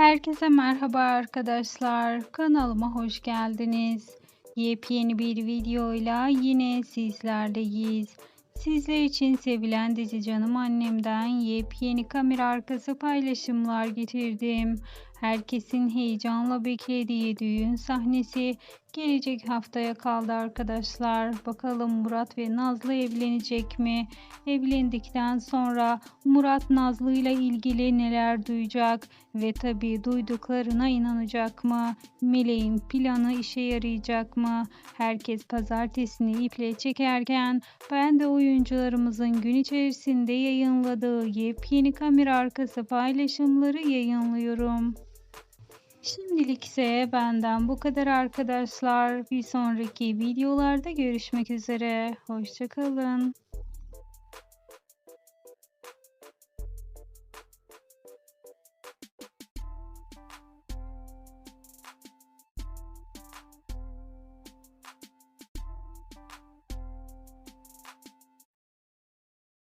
Herkese merhaba arkadaşlar. Kanalıma hoş geldiniz. Yepyeni bir videoyla yine sizlerleyiz. Sizler için sevilen dizi Canım Annem'den yepyeni kamera arkası paylaşımlar getirdim. Herkesin heyecanla beklediği düğün sahnesi gelecek haftaya kaldı arkadaşlar. Bakalım Murat ve Nazlı evlenecek mi? Evlendikten sonra Murat Nazlı ile ilgili neler duyacak ve tabii duyduklarına inanacak mı? Meleğin planı işe yarayacak mı? Herkes pazartesini iple çekerken ben de oyuncularımızın gün içerisinde yayınladığı yepyeni kamera arkası paylaşımları yayınlıyorum. Şimdilik ise benden bu kadar arkadaşlar. Bir sonraki videolarda görüşmek üzere. Hoşçakalın.